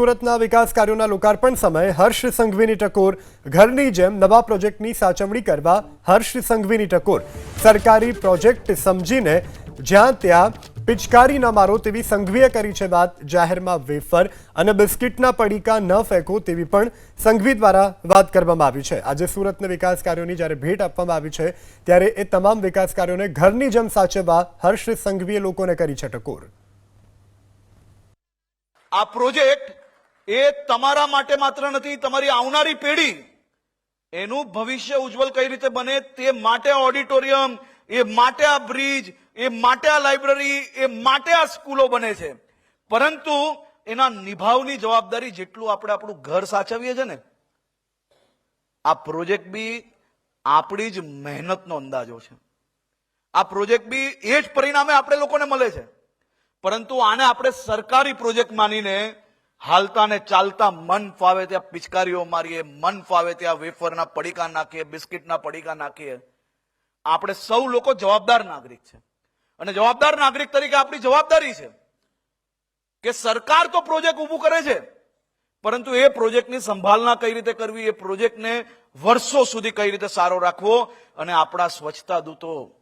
સુરતના વિકાસ કાર્યોના લોકાર્પણ સમયે હર્ષ સંઘવીની ટકોર ઘરની જેમ નવા પ્રોજેક્ટની સાચવણી કરવા હર્ષ સંઘવીની ટકોર સરકારી પ્રોજેક્ટ સમજીને જ્યાં ત્યાં પિચકારી ન મારો તેવી સંઘવીએ કરી છે વાત. જાહેરમાં વેફર અને બિસ્કિટના પડીકા ન ફેંકો તેવી પણ સંઘવી દ્વારા વાત કરવામાં આવી છે. આજે સુરતના વિકાસ કાર્યોની જ્યારે ભેટ આપવામાં આવી છે, ત્યારે એ તમામ વિકાસ કાર્યોને ઘરની જેમ સાચવવા હર્ષ સંઘવીએ લોકોને કરી છે ટકોર આ પ્રોજેક્ટ એ તમારા માટે માત્ર નથી, તમારી આવનારી પેઢી એનું ભવિષ્ય ઉજ્જવલ કઈ રીતે બને તે માટે ઓડિટોરિયમ, એ માટે આ બ્રિજ, એ માટે આ લાઇબ્રેરી, એ માટે આ સ્કૂલો બને છે. પરંતુ એના નિભાવની જવાબદારી જેટલું આપણે આપણું ઘર સાચવીએ છે ને, આ પ્રોજેક્ટ બી આપણી જ મહેનતનો અંદાજો છે. આ પ્રોજેક્ટ બી એ જ પરિણામે આપણે લોકોને મળે છે. પરંતુ આને આપણે સરકારી પ્રોજેક્ટ માનીને હાલતા ને ચાલતા મન ફાવે ત્યાં પિચકારીઓ મારીએ, મન ફાવે ત્યાં વેફરના પડીકા નાખીએ, બિસ્કિટના પડીકા નાખીએ. આપણે સૌ લોકો જવાબદાર નાગરિક છે. અને જવાબદાર નાગરિક તરીકે આપણી જવાબદારી છે કે સરકાર તો પ્રોજેક્ટ ઊભું કરે છે, પરંતુ એ પ્રોજેક્ટની સંભાળના કઈ રીતે કરવી, એ પ્રોજેક્ટને વર્ષો સુધી કઈ રીતે સારો રાખવો અને આપણા સ્વચ્છતા દૂતો